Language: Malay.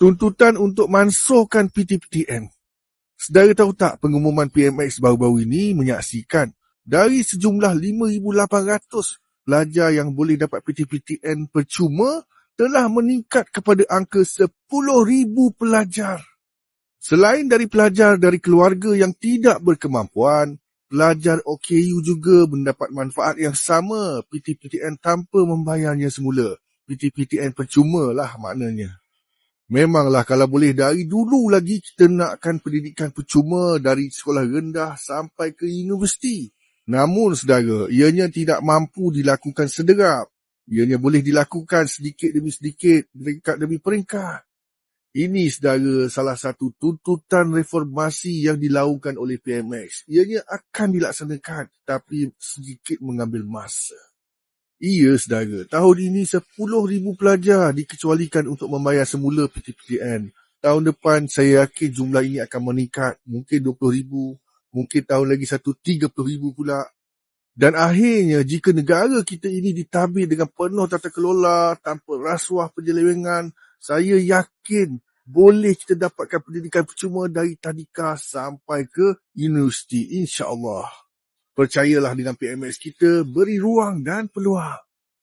tuntutan untuk mansuhkan PTPTN. Sedara tahu tak pengumuman PMX baru-baru ini menyaksikan dari sejumlah 5,800 pelajar yang boleh dapat PTPTN percuma telah meningkat kepada angka 10,000 pelajar. Selain dari pelajar dari keluarga yang tidak berkemampuan, pelajar OKU juga mendapat manfaat yang sama PTPTN tanpa membayarnya semula. PTPTN percuma lah maknanya. Memanglah kalau boleh dari dulu lagi kita nakkan pendidikan percuma dari sekolah rendah sampai ke universiti. Namun saudara, ianya tidak mampu dilakukan sederap. Ianya boleh dilakukan sedikit demi sedikit, peringkat demi peringkat. Ini saudara salah satu tuntutan reformasi yang dilakukan oleh PMX. Ianya akan dilaksanakan tapi sedikit mengambil masa. Iya, saudara. Tahun ini 10,000 pelajar dikecualikan untuk membayar semula PTPTN. Tahun depan, saya yakin jumlah ini akan meningkat. Mungkin 20,000, mungkin tahun lagi satu 30,000 pula. Dan akhirnya, jika negara kita ini ditabir dengan penuh tata kelola, tanpa rasuah penyelewengan, saya yakin boleh kita dapatkan pendidikan percuma dari tadika sampai ke universiti. InsyaAllah. Percayalah dengan PMX kita, beri ruang dan peluang.